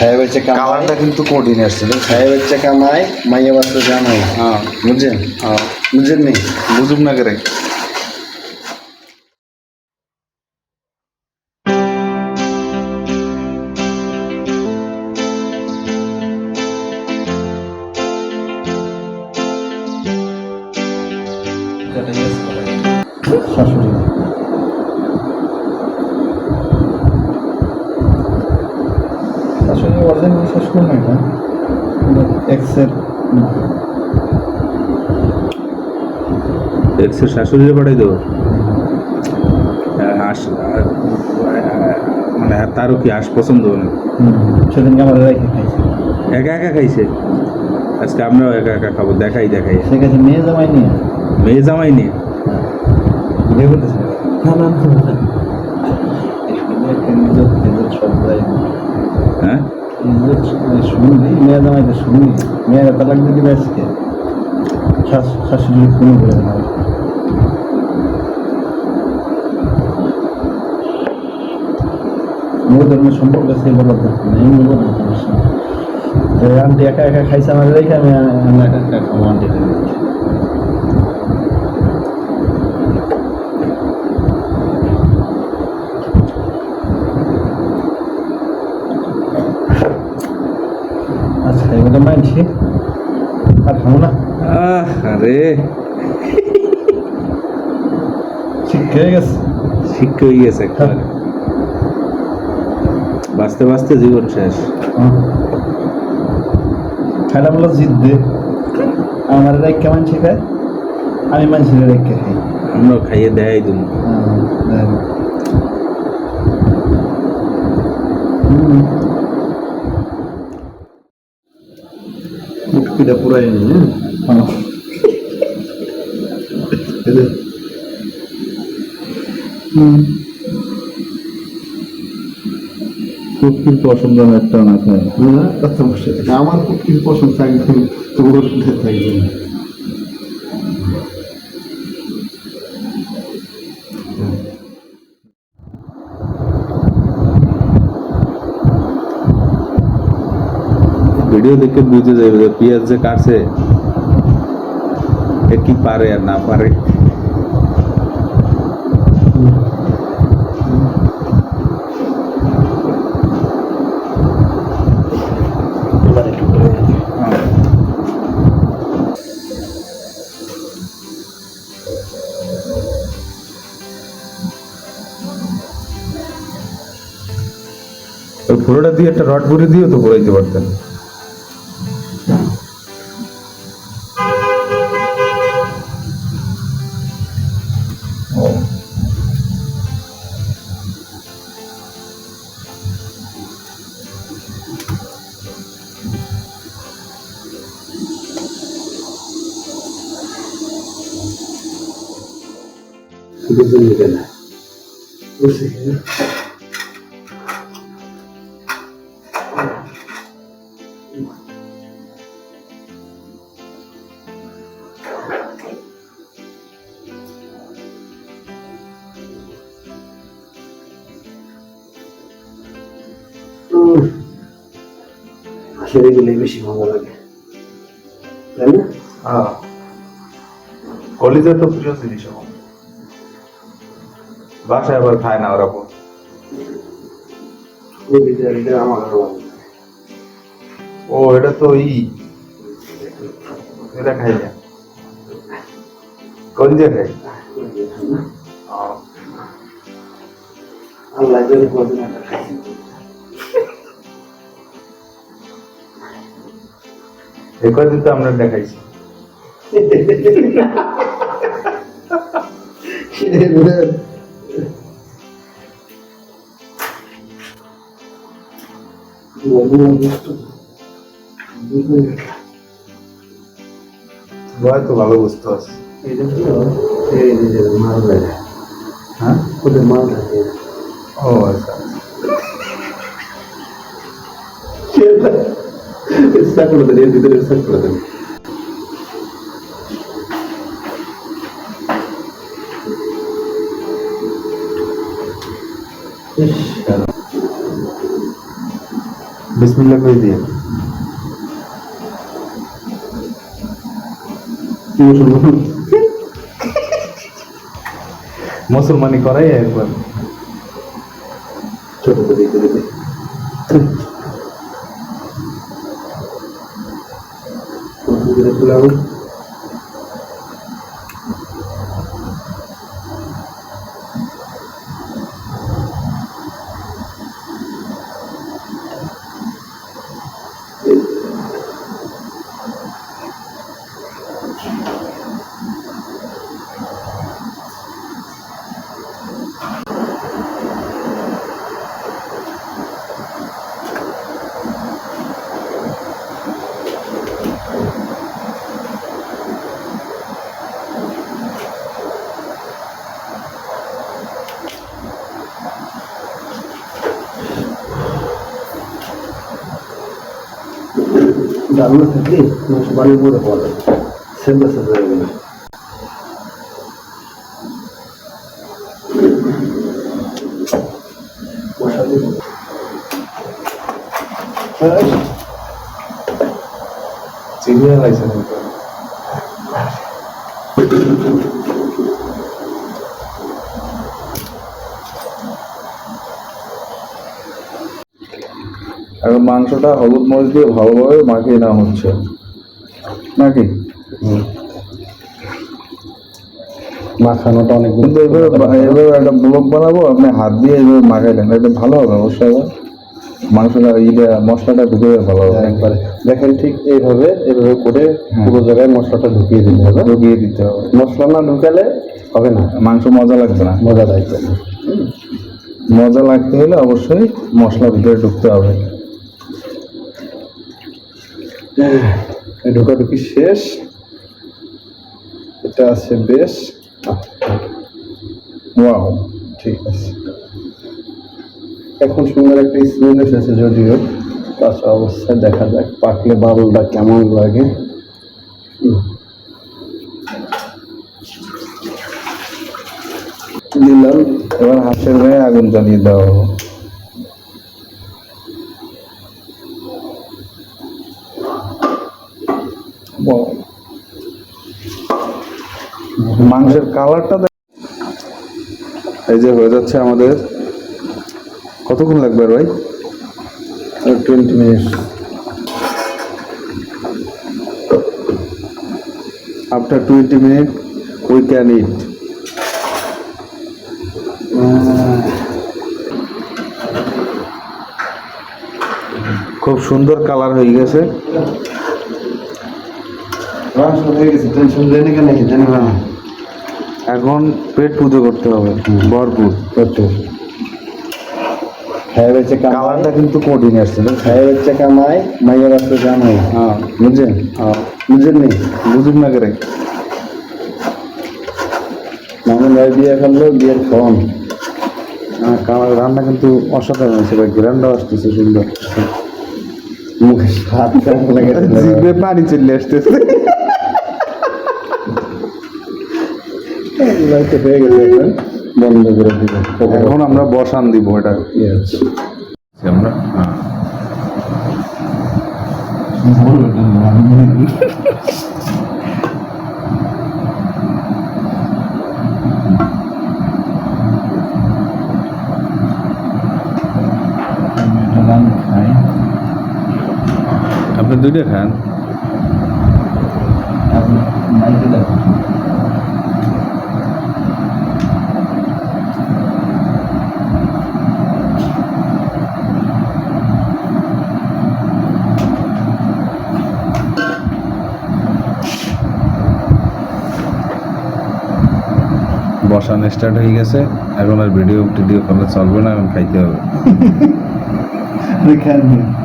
খায় বেচে কামাই। কালারটা কিন্তু কঠিন আসছে? খায় বেচে কামাই মাইয়া বাচ্চা জামাই হ্যাঁ। বুঝছেন? হ্যাঁ। বুঝছেন নি বুঝুম না করে। শাশুড়ি অরিজিনাল শাশুড়ি না এটা। এক্সের এক্সের শাশুড়িরে পাঠাই দেবো? আস আর- মানে তারও কি আশ পছন্দ না? সেদিনকে আমাদের রেখে খাইছে। একা একা খাইছে? আজকে আমরাও একা একা খাব দেখাই দেখাই। সে কাছে মেয়ে জামাই নিয়ে। মেয়ে জামাই নিয়ে? বিয়ে করতেছে? না না। হ্যাঁ? শুনলি মেয়ে জামাইতে শুনলি মেয়েরা তালাক দিতে শাশ- শাশুড়ি কোনো বলে না। মোর ধর্মের সম্পর্ক সে বলার দরকার নেই বলব না সমস্যা আন্টি একা একা খাইছে আমার রেখে আমি একা একা খাব, আন্টি। এগুলো মানছি আর খাব না। আহ আরে। ঠিক হয়ে গেছে। শিক্ষা হয়ে গেছে একেবারে। বাঁচতে বাঁচতে জীবন শেষ। খাইলাম হলো জিতবে। আমার রেখে মানছি খায় আমি মানছি রেখে খাই। আমরা খাইয়ে দেয় তুমি হ্যাঁ, মুটকিটা পুরাই নি হ্যাঁ? কুকির পছন্দ একটা না আমার কুকির পছন্দ থাকবে তোর থাকবে না। ভিডিও দেখে বুঝে যাবে যে পেঁয়াজ যে কাটছে, এ কি পারে আর না পারে। ওই ফোড়োটা দিয়ে একটা রড ভরে দিয়েও তো পড়াইতে পারতেন দুজন নিবে না আসলে গেলে বেশি ভালো লাগে। তাই না? হ্যাঁ। তো প্রিয় জিনিস আমার বাসায় আবার খায় না ওরা ওই বিদ্যালয়টা আমার ভালো লাগে ও এটা তো ই। এটা খাই না। খাই হ্যাঁ। আল্লাহ যদি কদিন একটা এই কদিন তো আমরা দেখাইছি তো ভালো বুঝতে পারছি মাল লাগে হ্যাঁ ওদের মাল থাকে ও আচ্ছা ইচ্ছা করে দেন এর ভিতরে ইচ্ছা করে দেন বিসমিল্লাহ করে দিয়ে। মুসলমানি? করাই একবার। ছোট করে দিতে দিতে জানলা থাকলে বাড়ির মধ্যে পড়ে সেন্দা সেন্দা হয়ে গেল চিনিয়া লাগছে না। এখন মাংসটা হলুদ মরিচ দিয়ে ভালোভাবে মাখিয়ে নেওয়া হচ্ছে। নাকি? মাখানোটা অনেক কিন্তু এভাবে এভাবে একটা ব্লক বানাবো আপনি হাত দিয়ে এইভাবে মাখাইলেন এটা ভালো হবে অবশ্যই। মাংসটা ইটা মশলাটা ঢুকে ভালো হবে। একবারে। দেখেন ঠিক এইভাবে এভাবে করে হ্যাঁ। পুরো জায়গায় মশলাটা ঢুকিয়ে দিতে হবে। ঢুকিয়ে দিতে হবে। মশলা না ঢুকালে হবে না। মাংস মজা লাগবে না। মজা লাগবে না। মজা লাগতে হলে অবশ্যই মশলা ভিতরে ঢুকতে হবে। ঢোকাঢুকি শেষ। এটা আছে বেশ। ঠিক আছে। এখন সুন্দর একটা স্মেল এসেছে যদিও কাঁচা অবস্থায় দেখা যাক, পাকলে বাবলটা কেমন লাগে। দিলাম এবার হাঁসের গায়ে আগুন জ্বালিয়ে দেওয়া মাংসের কালারটা এই যে হয়ে যাচ্ছে আমাদের। কতক্ষণ লাগবে ভাই? Twenty minute after twenty minute we can eat খুব সুন্দর কালার হয়ে গেছে। হয়ে টেনশন এখন পেট পুজো করতে হবে। ভরপুর করতে কামাই। কালারটা কিন্তু কঠিন আসছে কামাই মাইয়ের আসতে জামাই। হ্যাঁ। বুঝছেন হ্যাঁ। নি? বুঝুন না করে মামুন ভাই বিয়ে করল বিয়ের ফোন। হ্যাঁ রান্না কিন্তু অসাধারণ হয়েছে ভাই গ্রান্ডও আসতেছে সুন্দর। মুখে লাগে জিভে পানি চলে আসতেছে। হয়ে গেছে বন্ধ করে দিব। এখন আমরা বসান দিব এটা. আমরা হ্যাঁ আপনি দুইটা খান। বসানো স্টার্ট হয়ে গেছে এখন আর ভিডিও টিডিও করলে চলবে না এখন খাইতে হবে।